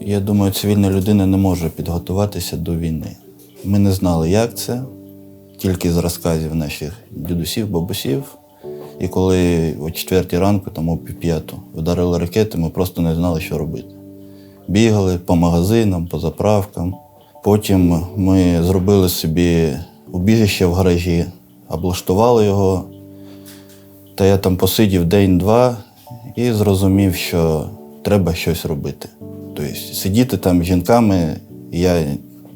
Я думаю, цивільна людина не може підготуватися до війни. Ми не знали, як це, тільки з розказів наших дідусів, бабусів. І коли о четвертій ранку, там о п'яту, вдарили ракети, ми просто не знали, що робити. Бігали по магазинам, по заправкам. Потім ми зробили собі убіжище в гаражі, облаштували його. Та я там посидів день-два і зрозумів, що треба щось робити. Тобто сидіти там з жінками я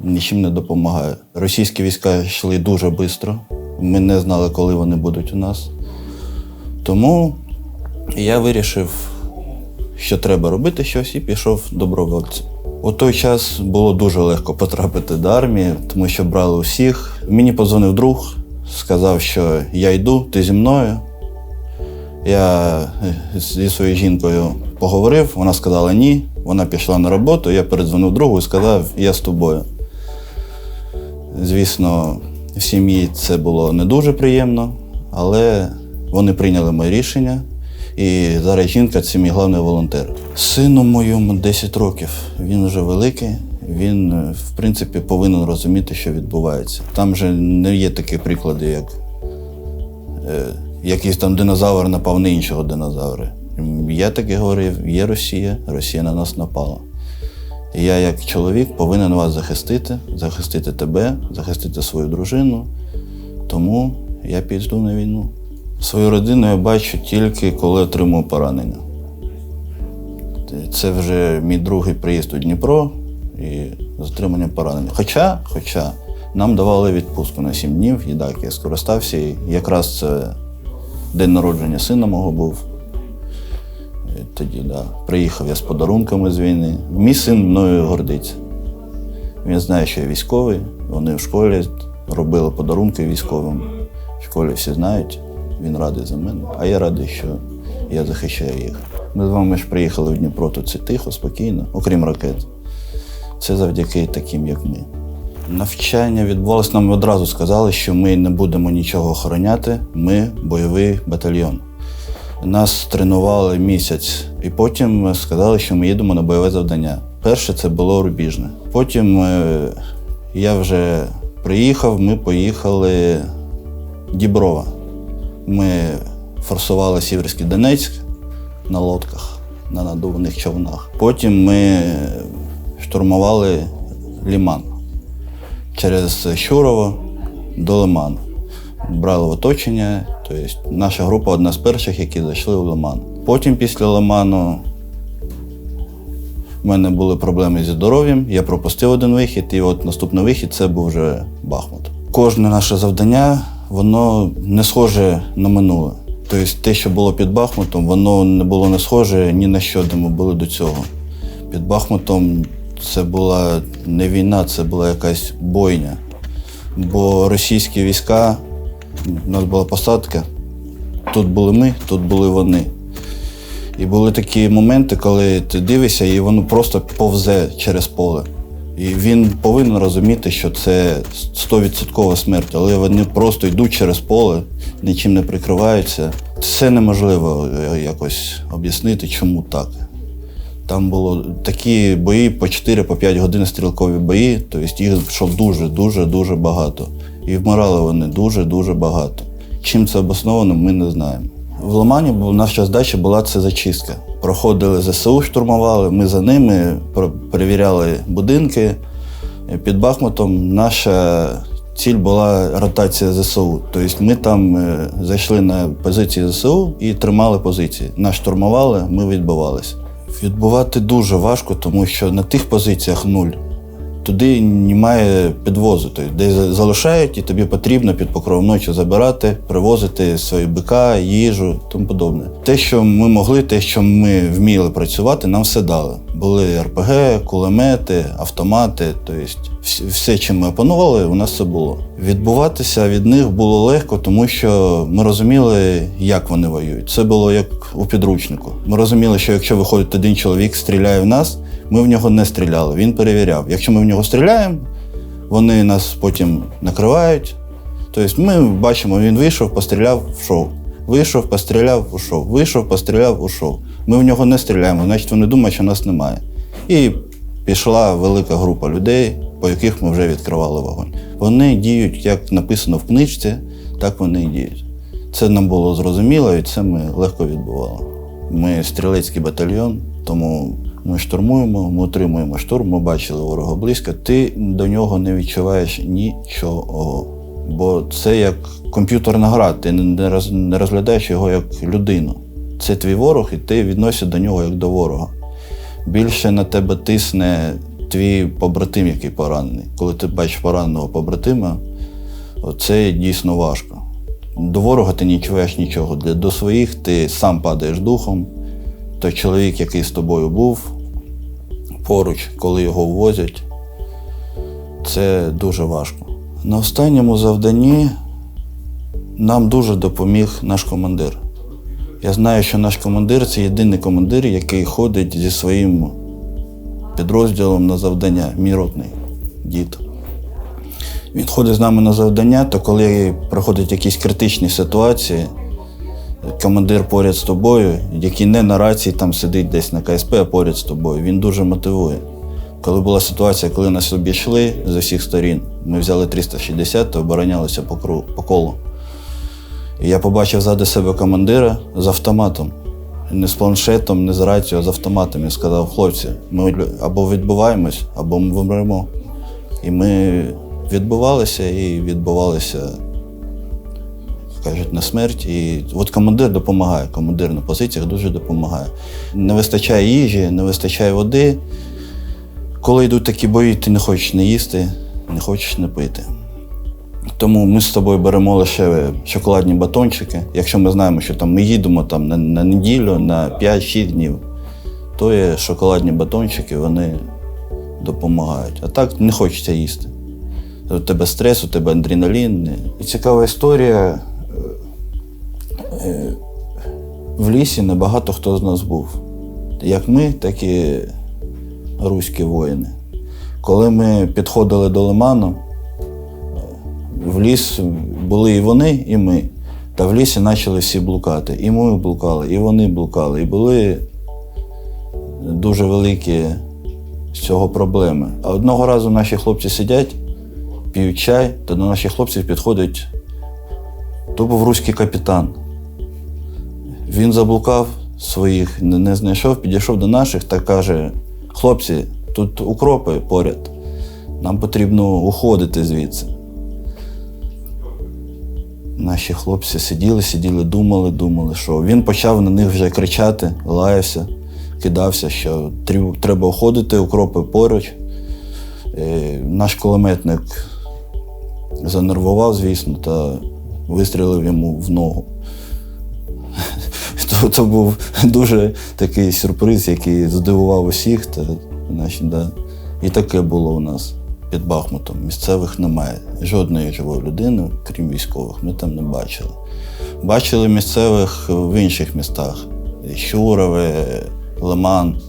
нічим не допомагаю. Російські війська йшли дуже швидко. Ми не знали, коли вони будуть у нас. Тому я вирішив, що треба робити щось, і пішов добровольцем. У той час було дуже легко потрапити до армії, тому що брали усіх. Мені подзвонив друг, сказав, що я йду, ти зі мною. Я е, зі своєю жінкою поговорив, вона сказала ні. Вона пішла на роботу, я передзвонив другу і сказав, я з тобою. Звісно, в сім'ї це було не дуже приємно, але вони прийняли моє рішення. І зараз жінка це мій головний волонтер. Сину моєму 10 років, він вже великий. Він, е, в принципі, повинен розуміти, що відбувається. Там же не є такі приклади, як е, якийсь там динозавр напав на іншого динозавра. Я таки говорив, є Росія, Росія на нас напала. І я, як чоловік, повинен вас захистити, захистити тебе, захистити свою дружину. Тому я піду на війну. Свою родину я бачу тільки коли отримую поранення. Це вже мій другий приїзд у Дніпро і з отриманням поранення. Хоча, хоча нам давали відпустку на 7 днів, і так, я скористався. І якраз це день народження сина мого був. Тоді, да, приїхав я з подарунками з війни. Мій син мною гордиться. Він знає, що я військовий. Вони в школі робили подарунки військовим. В школі всі знають. Він радий за мене, а я радий, що я захищаю їх. Ми з вами ж приїхали в Дніпро, тут це тихо, спокійно, окрім ракет. Це завдяки таким, як ми. Навчання відбувалося, нам одразу сказали, що ми не будемо нічого охороняти, ми бойовий батальйон. Нас тренували місяць, і потім сказали, що ми їдемо на бойове завдання. Перше це було рубіжне. Потім е, я вже приїхав, ми поїхали Діброва. Ми форсували Сіверський Донецьк на лодках, на надувних човнах. Потім ми штурмували Ліман через Щурово до Лиману. Брали в оточення, тобто наша група одна з перших, які зайшли в Лиман. Потім після Лиману в мене були проблеми зі здоров'ям, я пропустив один вихід, і от наступний вихід це був вже Бахмут. Кожне наше завдання, воно не схоже на минуле. Тобто те, що було під Бахмутом, воно не було не схоже ні на що, де ми були до цього. Під Бахмутом це була не війна, це була якась бойня. Бо російські війська, у нас була посадка, тут були ми, тут були вони. І були такі моменти, коли ти дивишся, і воно просто повзе через поле. І він повинен розуміти, що це 100% смерть, але вони просто йдуть через поле, нічим не прикриваються. Це неможливо е, якось об'яснити, чому так. Там було такі бої по 4-5 годин стрілкові бої, тобто їх йшло дуже, дуже, багато. І вмирали вони дуже-дуже багато. Чим це обосновано, ми не знаємо. В Лимані бу- наша задача була це зачистка. Проходили ЗСУ, штурмували, ми за ними перевіряли будинки. Під Бахмутом наша ціль була ротація ЗСУ. Тобто ми там е, зайшли на позиції ЗСУ і тримали позиції. Нас штурмували, ми відбивалися. Відбувати дуже важко, тому що на тих позиціях нуль. Туди немає підвозу. Тобто, де залишають, і тобі потрібно під покровом ночі забирати, привозити свої бика, їжу тому подобне. Те, що ми могли, те, що ми вміли працювати, нам все дали. Були РПГ, кулемети, автомати. Тобто, вс- все, чим ми опанували, у нас це було. Відбуватися від них було легко, тому що ми розуміли, як вони воюють. Це було як у підручнику. Ми розуміли, що якщо виходить один чоловік, стріляє в нас, ми в нього не стріляли. Він перевіряв. Якщо ми в нього стріляємо, вони нас потім накривають. Тобто ми бачимо, він вийшов, постріляв, вшов. Вийшов, постріляв, ушов. Вийшов, постріляв, ушов. Ми в нього не стріляємо, значить вони думають, що нас немає. І пішла велика група людей, по яких ми вже відкривали вогонь. Вони діють, як написано в книжці, так вони і діють. Це нам було зрозуміло, і це ми легко відбували. Ми стрілецький батальйон, тому ми штурмуємо, ми отримуємо штурм, ми бачили ворога близько. Ти до нього не відчуваєш нічого. Бо це як комп'ютерна гра, ти не розглядаєш його як людину. Це твій ворог, і ти відносишся до нього як до ворога. Більше на тебе тисне твій побратим, який поранений. Коли ти бачиш пораненого побратима, це дійсно важко. До ворога ти не відчуваєш нічого. До своїх ти сам падаєш духом. Той чоловік, який з тобою був поруч, коли його ввозять, це дуже важко. На останньому завданні нам дуже допоміг наш командир. Я знаю, що наш командир це єдиний командир, який ходить зі своїм підрозділом на завдання, мій ротний дід. Він ходить з нами на завдання, то коли проходять якісь критичні ситуації, командир поряд з тобою, який не на рації там сидить десь на КСП, а поряд з тобою, він дуже мотивує. Коли була ситуація, коли нас обійшли з усіх сторін, ми взяли 360 та оборонялися по, кру- по колу. І я побачив ззади себе командира з автоматом. Не з планшетом, не з рацією, а з автоматом. І сказав, хлопці, ми або відбуваємось, або ми вмремо. І ми відбувалися і відбувалися, кажуть, на смерть. І от командир допомагає, командир на позиціях дуже допомагає. Не вистачає їжі, не вистачає води. Коли йдуть такі бої, ти не хочеш не їсти, не хочеш не пити. Тому ми з тобою беремо лише шоколадні батончики. Якщо ми знаємо, що там ми їдемо там, на, на неділю, на 5-6 днів, то є шоколадні батончики, вони допомагають. А так не хочеться їсти. У тебе стрес, у тебе адреналін. І цікава історія. Е, В лісі небагато хто з нас був. Як ми, так і руські воїни. Коли ми підходили до лиману, в ліс були і вони, і ми. Та в лісі почали всі блукати. І ми блукали, і вони блукали. І були дуже великі з цього проблеми. А одного разу наші хлопці сидять, п'ють чай, та до наших хлопців підходить. То був руський капітан. Він заблукав своїх, не знайшов, підійшов до наших та каже: хлопці, тут укропи поряд. Нам потрібно уходити звідси. Наші хлопці сиділи, сиділи, думали, думали, що він почав на них вже кричати, лаявся, кидався, що треба уходити, укропи поруч. Е, Наш кулеметник занервував, звісно, та вистрілив йому в ногу. То, то був дуже такий сюрприз, який здивував усіх. Та, значить, да. І таке було у нас під Бахмутом. Місцевих немає. Жодної живої людини, крім військових, ми там не бачили. Бачили місцевих в інших містах: Щурове, Лиман,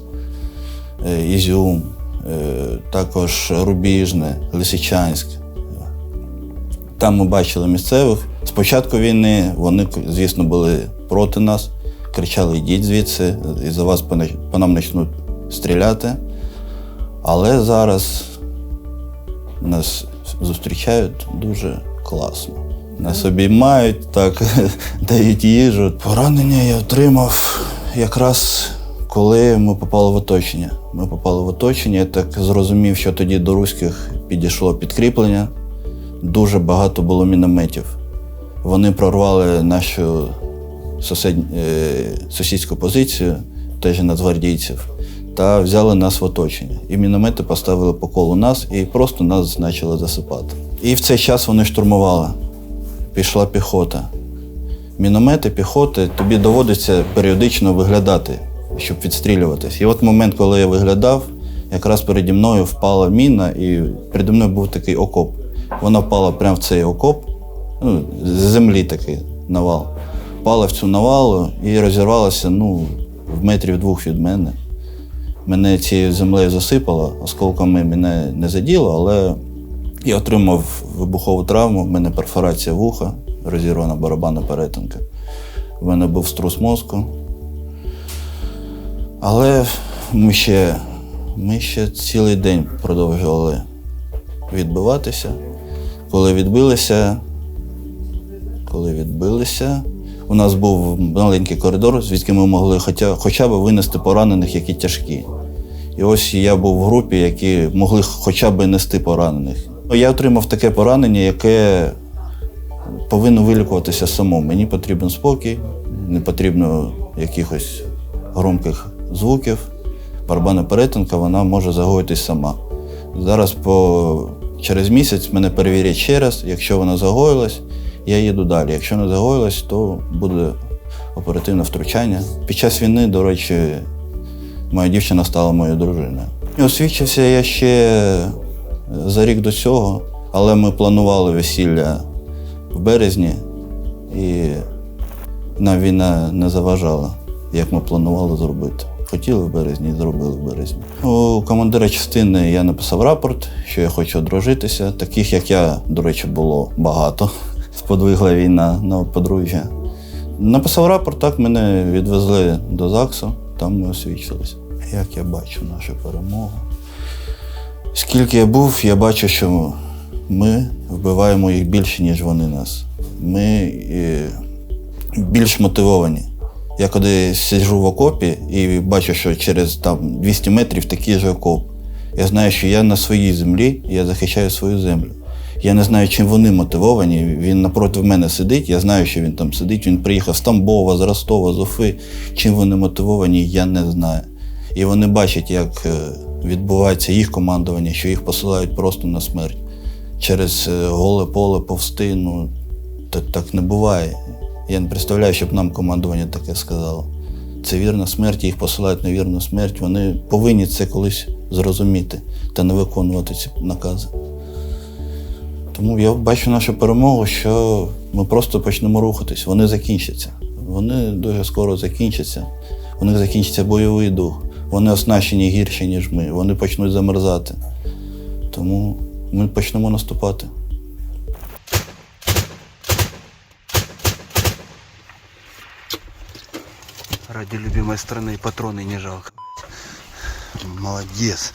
е, Ізюм, е, також Рубіжне, Лисичанськ. Там ми бачили місцевих. З початку війни вони, звісно, були проти нас, кричали: йдіть звідси, і за вас по, нам почнуть стріляти. Але зараз нас зустрічають дуже класно. Нас обіймають, так, дають їжу. Поранення я отримав якраз коли ми попали в оточення. Ми попали в оточення, я так зрозумів, що тоді до руських підійшло підкріплення. Дуже багато було мінометів. Вони прорвали нашу сусід... е, сусідську позицію, теж нацгвардійців, та взяли нас в оточення. І міномети поставили по колу нас і просто нас почали засипати. І в цей час вони штурмували. Пішла піхота. Міномети, піхоти, тобі доводиться періодично виглядати, щоб відстрілюватись. І от момент, коли я виглядав, якраз переді мною впала міна, і переді мною був такий окоп. Вона впала прямо в цей окоп, ну, з землі такий навал. Впала в цю навалу і розірвалася ну, в метрів двох від мене. Мене цією землею засипало, осколками мене не заділо, але я отримав вибухову травму, в мене перфорація вуха, розірвана барабанна перетинка. в мене був струс мозку. Але ми ще, ми ще цілий день продовжували відбиватися. Коли відбилися, коли відбилися, у нас був маленький коридор, звідки ми могли хоча, хоча б винести поранених, які тяжкі. І ось я був в групі, які могли хоча б нести поранених. Я отримав таке поранення, яке повинно вилікуватися само. Мені потрібен спокій, не потрібно якихось громких звуків. Барабанна перетинка вона може загоїтись сама. Зараз по... через місяць мене перевірять ще раз. Якщо вона загоїлась, я їду далі. Якщо не загоїлась, то буде оперативне втручання. Під час війни, до речі, моя дівчина стала моєю дружиною. Освідчився я ще за рік до цього, але ми планували весілля в березні, і нам війна не заважала, як ми планували зробити. Хотіли в березні зробили в березні. У командира частини я написав рапорт, що я хочу одружитися. Таких, як я, до речі, було багато. Сподвигла війна на подружжя. Написав рапорт, так мене відвезли до ЗАГСу, там ми освічилися. Як я бачу нашу перемогу. Скільки я був, я бачу, що ми вбиваємо їх більше, ніж вони нас. Ми е, більш мотивовані. Я коли сиджу в окопі і бачу, що через там, 200 метрів такий же окоп. Я знаю, що я на своїй землі, я захищаю свою землю. Я не знаю, чим вони мотивовані. Він напроти мене сидить, я знаю, що він там сидить. Він приїхав з Тамбова, з Ростова, з Уфи. Чим вони мотивовані, я не знаю. І вони бачать, як е, відбувається їх командування, що їх посилають просто на смерть. Через е, голе поле повсти, ну так, так не буває. Я не представляю, щоб нам командування таке сказало. Це вірна смерть, їх посилають на вірну смерть. Вони повинні це колись зрозуміти та не виконувати ці накази. Тому я бачу нашу перемогу, що ми просто почнемо рухатись. Вони закінчаться. Вони дуже скоро закінчаться. У них закінчиться бойовий дух. Вони оснащені гірше, ніж ми. Вони почнуть замерзати. Тому ми почнемо наступати. Ради любимой страны патроны не жалко. Молодец.